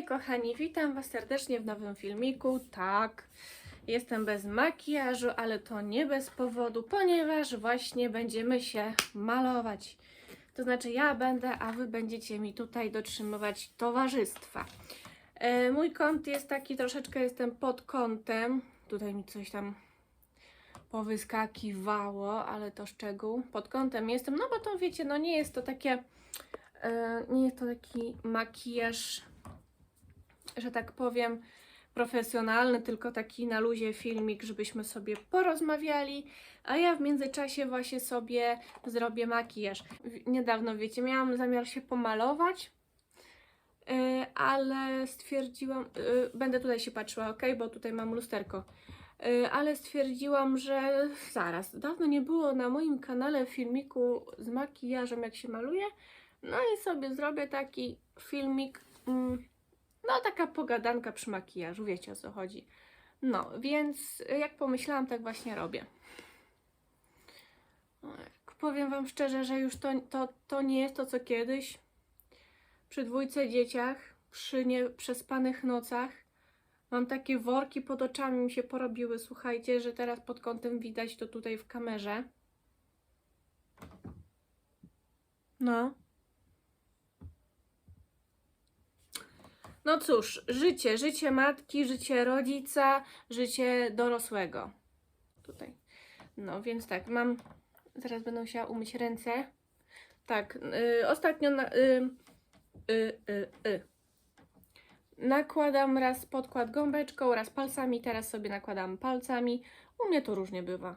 Hej kochani, witam Was serdecznie w nowym filmiku. Tak, jestem bez makijażu, ale to nie bez powodu, ponieważ właśnie będziemy się malować. To znaczy ja będę, a Wy będziecie mi tutaj dotrzymywać towarzystwa. E, mój kąt jest taki, troszeczkę jestem pod kątem. Tutaj mi coś tam powyskakiwało, ale to szczegół. Pod kątem jestem, no bo to wiecie, no nie jest to takie, e, nie jest to taki makijaż, że tak powiem, profesjonalny, tylko taki na luzie filmik, żebyśmy sobie porozmawiali, a ja w międzyczasie właśnie sobie zrobię makijaż. Niedawno, wiecie, miałam zamiar się pomalować, e, ale stwierdziłam, e, będę tutaj się patrzyła, ok, bo tutaj mam lusterko. Y, ale stwierdziłam, że zaraz, dawno nie było na moim kanale filmiku z makijażem, jak się maluje. No i sobie zrobię taki filmik, mm, no taka pogadanka przy makijażu, wiecie o co chodzi. No, więc jak pomyślałam, tak właśnie robię. Powiem Wam szczerze, że już to, to, to nie jest to, co kiedyś. Przy dwójce dzieciach, przy nieprzespanych nocach, Mam takie worki pod oczami mi się porobiły, słuchajcie, że teraz pod kątem widać to tutaj w kamerze. No. No cóż, życie, życie matki, życie rodzica, życie dorosłego. Tutaj. No więc tak, mam. Zaraz będę musiała umyć ręce. Tak, y, ostatnio na. Y, y, y, y. Nakładam raz podkład gąbeczką, raz palcami, teraz sobie nakładam palcami. U mnie to różnie bywa.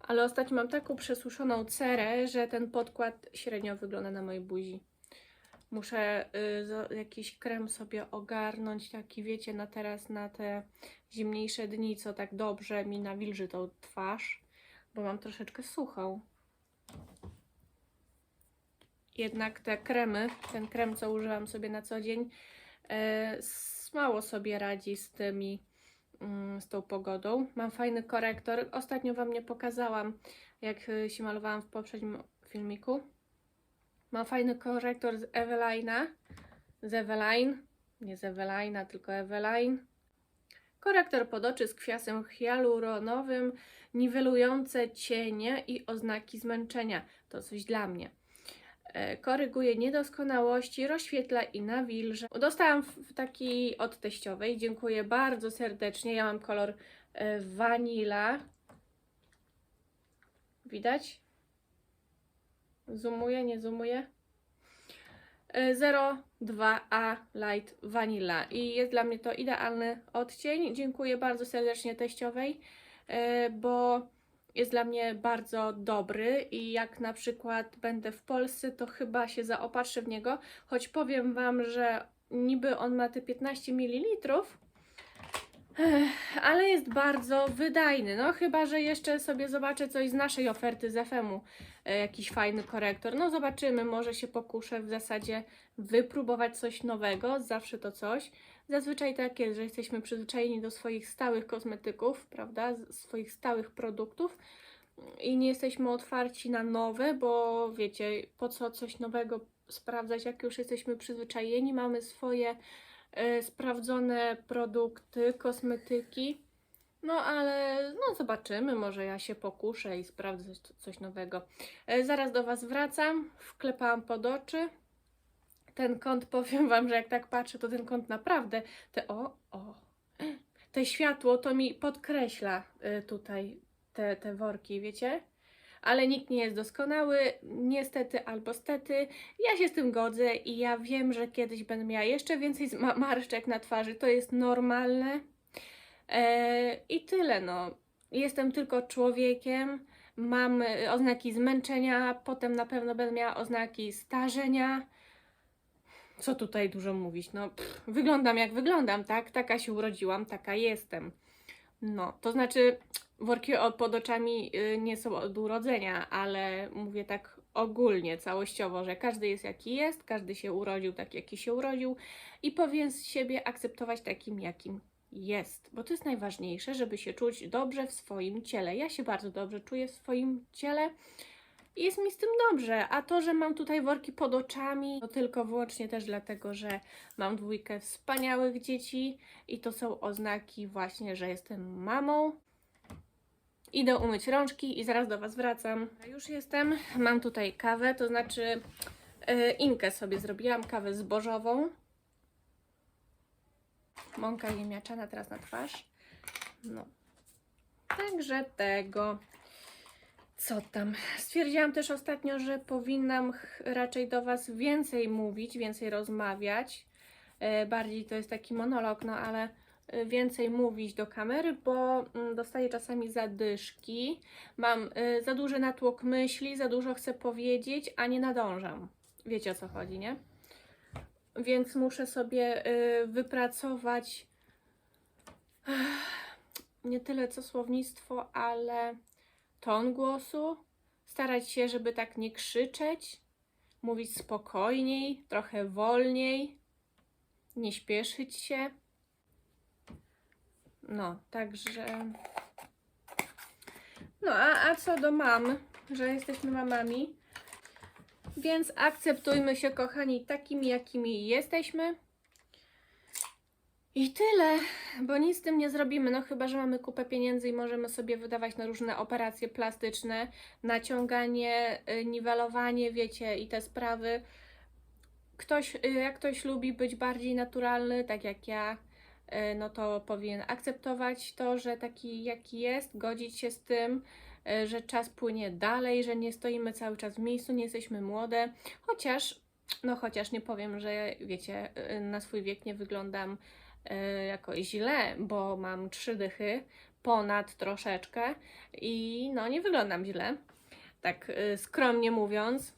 Ale ostatnio mam taką przesuszoną cerę, że ten podkład średnio wygląda na mojej buzi. Muszę y, jakiś krem sobie ogarnąć, taki wiecie, na teraz, na te zimniejsze dni, co tak dobrze mi nawilży tą twarz, bo mam troszeczkę suchą. Jednak te kremy, ten krem, co używam sobie na co dzień, s- mało sobie radzi z tymi, mm, z tą pogodą. Mam fajny korektor. Ostatnio Wam nie pokazałam, jak e, się malowałam w poprzednim filmiku. Mam fajny korektor z Evelina, z Eveline, nie z Evelina, tylko Eveline. Korektor pod oczy z kwiasem hialuronowym, niwelujące cienie i oznaki zmęczenia. To coś dla mnie. E, koryguje niedoskonałości, rozświetla i nawilża. Dostałam taki od teściowej. Dziękuję bardzo serdecznie. Ja mam kolor e, vanilla. Widać? Zoomuję, nie zoomuję. E, 02A Light Vanilla i jest dla mnie to idealny odcień. Dziękuję bardzo serdecznie teściowej, e, bo jest dla mnie bardzo dobry i jak na przykład będę w Polsce, to chyba się zaopatrzę w niego, choć powiem Wam, że niby on ma te 15 ml, ale jest bardzo wydajny. No chyba, że jeszcze sobie zobaczę coś z naszej oferty z FM-u, e, jakiś fajny korektor. No zobaczymy, może się pokuszę w zasadzie wypróbować coś nowego, zawsze to coś. Zazwyczaj tak jest, że jesteśmy przyzwyczajeni do swoich stałych kosmetyków, prawda, swoich stałych produktów i nie jesteśmy otwarci na nowe, bo wiecie, po co coś nowego sprawdzać, jak już jesteśmy przyzwyczajeni, mamy swoje sprawdzone produkty, kosmetyki. No ale no zobaczymy, może ja się pokuszę i sprawdzę coś, nowego. E, zaraz do Was wracam, wklepałam pod oczy. Ten kąt, powiem Wam, że jak tak patrzę, to ten kąt naprawdę, te o, o, te światło to mi podkreśla y, tutaj te, te worki, wiecie? Ale nikt nie jest doskonały, niestety albo stety. Ja się z tym godzę i ja wiem, że kiedyś będę miała jeszcze więcej marszczek na twarzy. To jest normalne. E, I tyle, no. Jestem tylko człowiekiem. Mam y, oznaki zmęczenia, potem na pewno będę miała oznaki starzenia. Co tutaj dużo mówić? No, pff, wyglądam jak wyglądam, tak? Taka się urodziłam, taka jestem. No, to znaczy, worki pod oczami y, nie są od urodzenia, ale mówię tak ogólnie, całościowo, że każdy jest jaki jest, każdy się urodził tak, jaki się urodził i powinien siebie akceptować takim, jakim jest. Bo to jest najważniejsze, żeby się czuć dobrze w swoim ciele. Ja się bardzo dobrze czuję w swoim ciele i jest mi z tym dobrze. A to, że mam tutaj worki pod oczami, to tylko wyłącznie też dlatego, że mam dwójkę wspaniałych dzieci i to są oznaki właśnie, że jestem mamą. Idę umyć rączki i zaraz do Was wracam. Już jestem, mam tutaj kawę, to znaczy yy, inkę sobie zrobiłam, kawę zbożową. Mąka ziemniaczana teraz na twarz. No. Także tego. Co tam? Stwierdziłam też ostatnio, że powinnam raczej do Was więcej mówić, więcej rozmawiać. E, bardziej to jest taki monolog, no ale e, więcej mówić do kamery, bo mm, dostaję czasami zadyszki. Mam e, za duży natłok myśli, za dużo chcę powiedzieć, a nie nadążam. Wiecie o co chodzi, nie? Więc muszę sobie e, wypracować nie tyle co słownictwo, ale ton głosu, starać się, żeby tak nie krzyczeć, mówić spokojniej, trochę wolniej, nie śpieszyć się. No, także. No, a, a co do mam, że jesteśmy mamami, więc akceptujmy się, kochani, takimi, jakimi jesteśmy. I tyle, bo nic z tym nie zrobimy, no chyba, że mamy kupę pieniędzy i możemy sobie wydawać na różne operacje plastyczne, naciąganie, y, niwelowanie, wiecie, i te sprawy. Ktoś, y, jak ktoś lubi być bardziej naturalny, tak jak ja, no to powinien akceptować to, że taki jaki jest, godzić się z tym, y, że czas płynie dalej, że nie stoimy cały czas w miejscu, nie jesteśmy młode, chociaż, no chociaż nie powiem, że wiecie, y, na swój wiek nie wyglądam jakoś źle, bo mam trzy dychy, ponad troszeczkę i no nie wyglądam źle, tak skromnie mówiąc.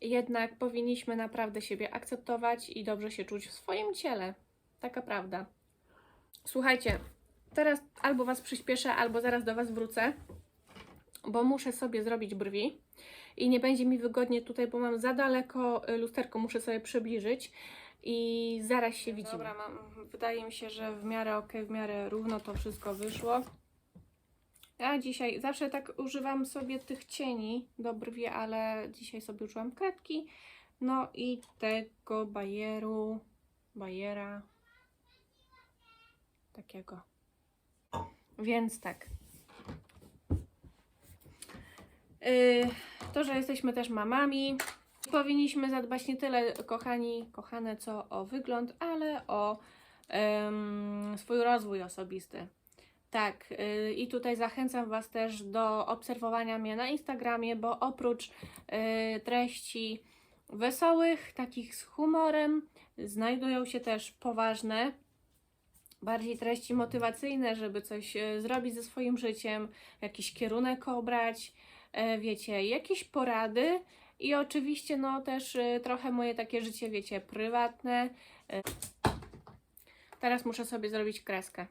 Jednak powinniśmy naprawdę siebie akceptować i dobrze się czuć w swoim ciele. Taka prawda. Słuchajcie, teraz albo Was przyspieszę, albo zaraz do Was wrócę, bo muszę sobie zrobić brwi i nie będzie mi wygodnie tutaj, bo mam za daleko y, lusterko, muszę sobie przybliżyć i zaraz się widzimy. Dobra, mam, wydaje mi się, że w miarę ok, w miarę równo to wszystko wyszło. Ja dzisiaj zawsze tak używam sobie tych cieni do brwi, ale dzisiaj sobie użyłam kredki. No i tego bajeru, bajera takiego. Więc tak. Yy, to, że jesteśmy też mamami, powinniśmy zadbać nie tyle, kochani, kochane, co o wygląd, ale o em, swój rozwój osobisty. Tak, yy, i tutaj zachęcam Was też do obserwowania mnie na Instagramie, bo oprócz yy, treści wesołych, takich z humorem, znajdują się też poważne, bardziej treści motywacyjne, żeby coś e, zrobić ze swoim życiem, jakiś kierunek obrać, e, wiecie, jakieś porady i oczywiście no też e, trochę moje takie życie, wiecie, prywatne. Teraz muszę sobie zrobić kreskę.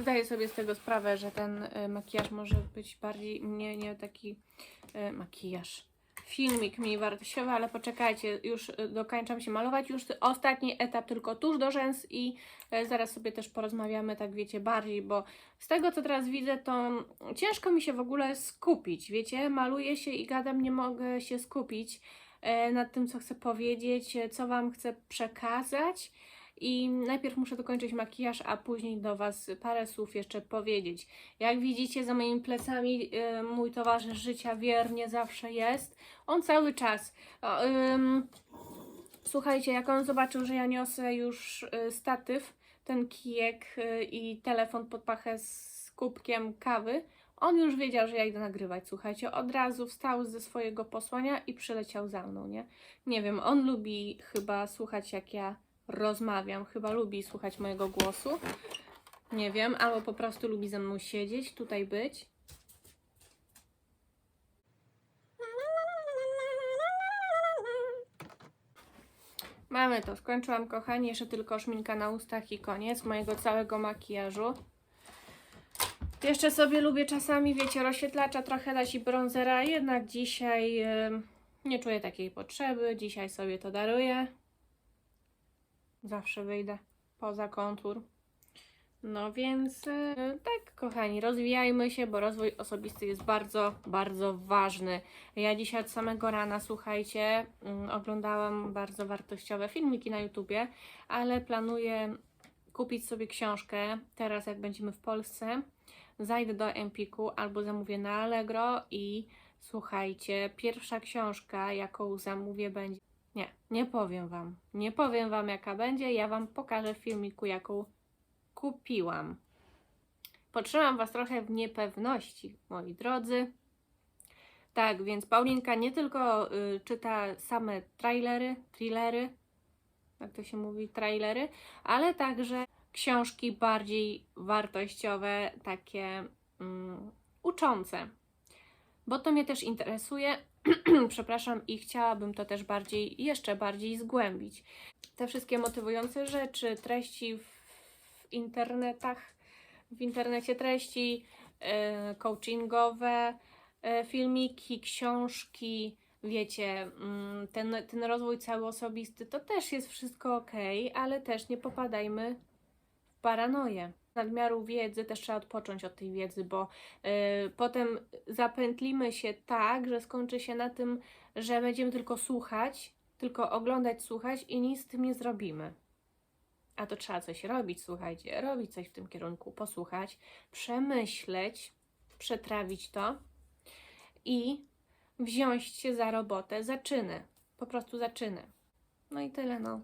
Zdaję sobie z tego sprawę, że ten y, makijaż może być bardziej nie, nie taki y, makijaż. Filmik mniej wartościowy, ale poczekajcie, już y, dokończam się malować. Już ostatni etap, tylko tuż do rzęs i zaraz sobie też porozmawiamy, tak wiecie, bardziej, bo z tego co teraz widzę, to ciężko mi się w ogóle skupić, wiecie, maluję się i gadam, nie mogę się skupić nad tym, co chcę powiedzieć, co Wam chcę przekazać. I najpierw muszę dokończyć makijaż, a później do Was parę słów jeszcze powiedzieć. Jak widzicie, za moimi plecami y, mój towarzysz życia wiernie zawsze jest. On cały czas. Ym, słuchajcie, jak on zobaczył, że ja niosę już y, statyw, ten kijek y, i telefon pod pachę z kubkiem kawy, on już wiedział, że ja idę nagrywać. Słuchajcie, od razu wstał ze swojego posłania i przyleciał za mną, nie? Nie wiem, on lubi chyba słuchać, jak ja rozmawiam. Chyba lubi słuchać mojego głosu. Nie wiem, albo po prostu lubi ze mną siedzieć, tutaj być. Mamy to, skończyłam kochani, jeszcze tylko szminka na ustach i koniec mojego całego makijażu. Jeszcze sobie lubię czasami, wiecie, rozświetlacza trochę dać i bronzera, jednak dzisiaj em, nie czuję takiej potrzeby. Dzisiaj sobie to daruję. Zawsze wyjdę poza kontur. No więc e, tak, kochani, rozwijajmy się, bo rozwój osobisty jest bardzo, bardzo ważny. Ja dzisiaj od samego rana, słuchajcie, mm, oglądałam bardzo wartościowe filmiki na YouTubie, ale planuję kupić sobie książkę teraz, jak będziemy w Polsce. Zajdę do Empiku albo zamówię na Allegro i słuchajcie, pierwsza książka, jaką zamówię, będzie. Nie, nie powiem Wam. Nie powiem Wam, jaka będzie. Ja Wam pokażę w filmiku, jaką kupiłam. Potrzymam Was trochę w niepewności, moi drodzy. Tak, więc Paulinka nie tylko y, czyta same trailery, thrillery, jak to się mówi, trailery, ale także książki bardziej wartościowe, takie mm, uczące. Bo to mnie też interesuje, przepraszam, i chciałabym to też bardziej, jeszcze bardziej zgłębić. Te wszystkie motywujące rzeczy, treści w, w internetach, w internecie treści, e, coachingowe, e, filmiki, książki, wiecie, mm, ten, ten rozwój cały osobisty, to też jest wszystko ok, ale też nie popadajmy w paranoję. Nadmiaru wiedzy też trzeba odpocząć od tej wiedzy, bo y, potem zapętlimy się tak, że skończy się na tym, że będziemy tylko słuchać, tylko oglądać, słuchać i nic z tym nie zrobimy. A to trzeba coś robić, słuchajcie, robić coś w tym kierunku, posłuchać, przemyśleć, przetrawić to i wziąć się za robotę, zaczyny, po prostu zaczyny. No i tyle, no.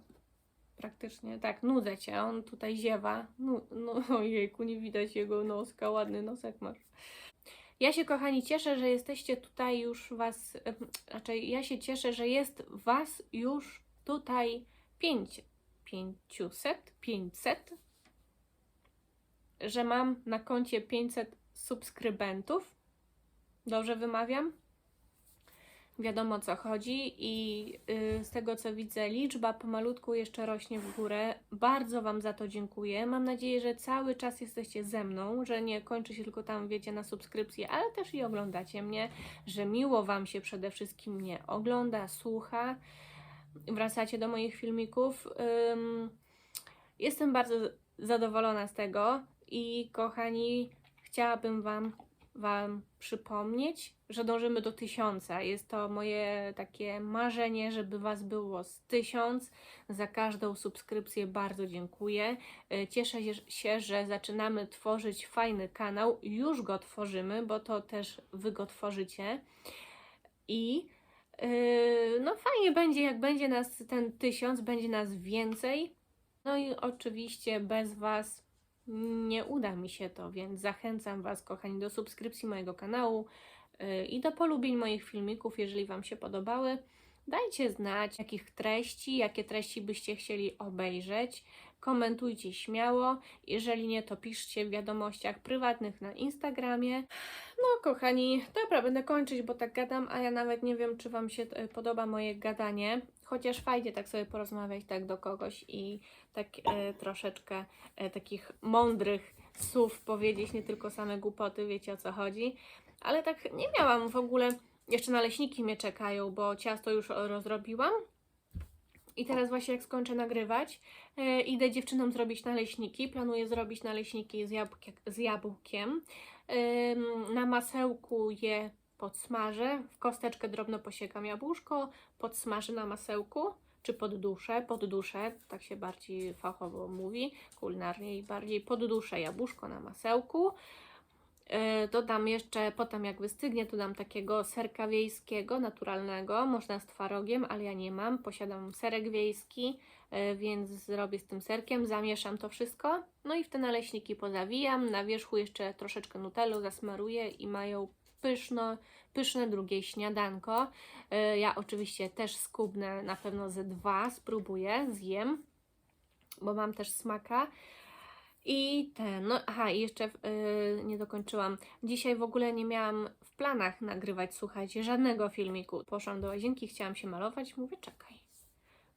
Praktycznie tak, nudzę cię, on tutaj ziewa. No, no ojejku, nie widać jego noska, ładny nosek masz. Ja się, kochani, cieszę, że jesteście tutaj już was, raczej ja się cieszę, że jest was już tutaj pięć, pięciuset, pięćset, że mam na koncie 500 subskrybentów. Dobrze wymawiam? Wiadomo o co chodzi i y, z tego co widzę liczba pomalutku jeszcze rośnie w górę. Bardzo Wam za to dziękuję. Mam nadzieję, że cały czas jesteście ze mną, że nie kończy się tylko tam, wiecie, na subskrypcji, ale też i oglądacie mnie, że miło Wam się przede wszystkim mnie ogląda, słucha. Wracacie do moich filmików. Jestem bardzo zadowolona z tego i kochani, chciałabym Wam Wam przypomnieć, że dążymy do tysiąca. Jest to moje takie marzenie, żeby Was było z tysiąc. Za każdą subskrypcję bardzo dziękuję. E, Cieszę się, że zaczynamy tworzyć fajny kanał. Już go tworzymy, bo to też Wy go tworzycie. I yy, no fajnie będzie, jak będzie nas ten tysiąc, będzie nas więcej. No i oczywiście bez Was nie uda mi się to, więc zachęcam Was, kochani, do subskrypcji mojego kanału yy, i do polubień moich filmików, jeżeli Wam się podobały. Dajcie znać, jakich treści, jakie treści byście chcieli obejrzeć. Komentujcie śmiało. Jeżeli nie, to piszcie w wiadomościach prywatnych na Instagramie. No, kochani, dobra, będę kończyć, bo tak gadam, a ja nawet nie wiem, czy Wam się e, podoba moje gadanie. Chociaż fajnie tak sobie porozmawiać tak do kogoś i tak e, troszeczkę e, takich mądrych słów powiedzieć, nie tylko same głupoty, wiecie o co chodzi. Ale tak nie miałam w ogóle, jeszcze naleśniki mnie czekają, bo ciasto już rozrobiłam. I teraz właśnie jak skończę nagrywać, e, idę dziewczynom zrobić naleśniki. Planuję zrobić naleśniki z, z jabłkiem. Ym, na masełku je podsmażę, w kosteczkę drobno posiekam jabłuszko, podsmażę na masełku, czy podduszę, podduszę, tak się bardziej fachowo mówi, kulinarnie i bardziej podduszę jabłuszko na masełku. Yy, Dodam jeszcze, potem jak wystygnie, to dam takiego serka wiejskiego, naturalnego, można z twarogiem, ale ja nie mam, posiadam serek wiejski, yy, więc zrobię z tym serkiem, zamieszam to wszystko, no i w te naleśniki pozawijam, na wierzchu jeszcze troszeczkę nutellu zasmaruję i mają pyszno, pyszne drugie śniadanko. Yy, Ja oczywiście też skubnę na pewno ze dwa, spróbuję, zjem, bo mam też smaka. I ten, no aha, i jeszcze yy, nie dokończyłam. Dzisiaj w ogóle nie miałam w planach nagrywać, słuchajcie, żadnego filmiku. Poszłam do łazienki, chciałam się malować, mówię, czekaj,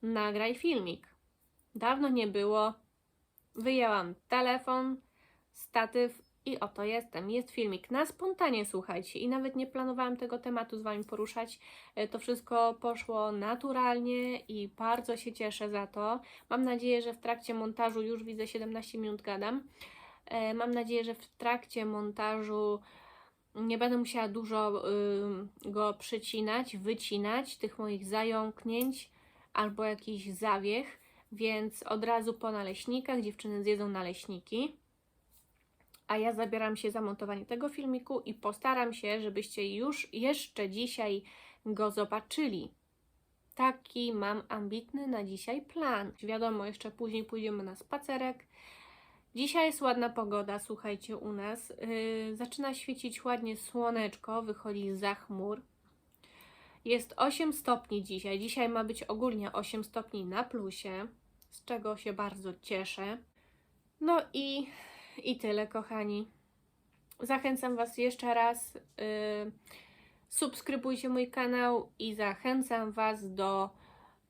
nagraj filmik. Dawno nie było. Wyjęłam telefon, statyw, I oto jestem. Jest filmik na spontanie, słuchajcie. I nawet nie planowałam tego tematu z Wami poruszać. E, To wszystko poszło naturalnie i bardzo się cieszę za to. Mam nadzieję, że w trakcie montażu, już widzę 17 minut gadam, E, mam nadzieję, że w trakcie montażu nie będę musiała dużo y, go przycinać, wycinać, tych moich zająknięć albo jakiś zawiech, więc od razu po naleśnikach dziewczyny zjedzą naleśniki. A ja zabieram się za montowanie tego filmiku i postaram się, żebyście już jeszcze dzisiaj go zobaczyli. Taki mam ambitny na dzisiaj plan. Wiadomo, jeszcze później pójdziemy na spacerek. Dzisiaj jest ładna pogoda, słuchajcie, u nas. Yy, zaczyna świecić ładnie słoneczko, wychodzi za chmur. Jest 8 stopni dzisiaj. Dzisiaj ma być ogólnie 8 stopni na plusie, z czego się bardzo cieszę. No i, i tyle, kochani. Zachęcam Was jeszcze raz. Yy, subskrybujcie mój kanał i zachęcam Was do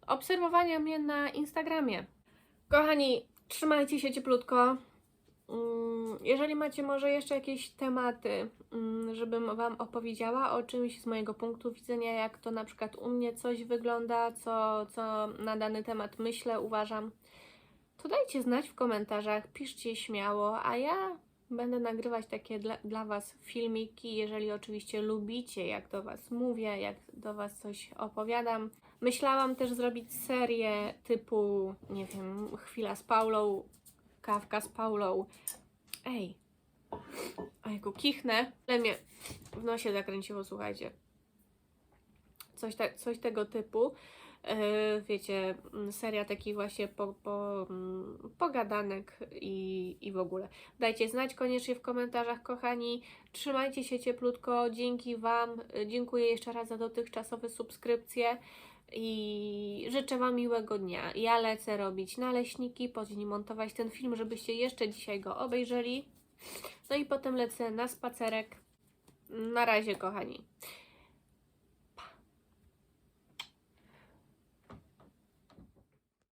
obserwowania mnie na Instagramie. Kochani, trzymajcie się cieplutko. Mm, Jeżeli macie może jeszcze jakieś tematy, mm, żebym Wam opowiedziała o czymś z mojego punktu widzenia, jak to na przykład u mnie coś wygląda, co, co na dany temat myślę, uważam, to dajcie znać w komentarzach, piszcie śmiało, a ja będę nagrywać takie dla, dla Was filmiki, jeżeli oczywiście lubicie, jak do Was mówię, jak do Was coś opowiadam. Myślałam też zrobić serię typu, nie wiem, chwila z Paulą, kawka z Paulą. Ej, ojku, kichnę, ale mnie w nosie zakręciło, słuchajcie. Coś, ta, coś tego typu. Yy, wiecie, mm, seria takich właśnie po, po, mm, pogadanek i, i w ogóle. Dajcie znać koniecznie w komentarzach, kochani. Trzymajcie się cieplutko. Dzięki Wam. Dziękuję jeszcze raz za dotychczasowe subskrypcje i życzę Wam miłego dnia. Ja lecę robić naleśniki, później montować ten film, żebyście jeszcze dzisiaj go obejrzeli. No i potem lecę na spacerek. Na razie, kochani.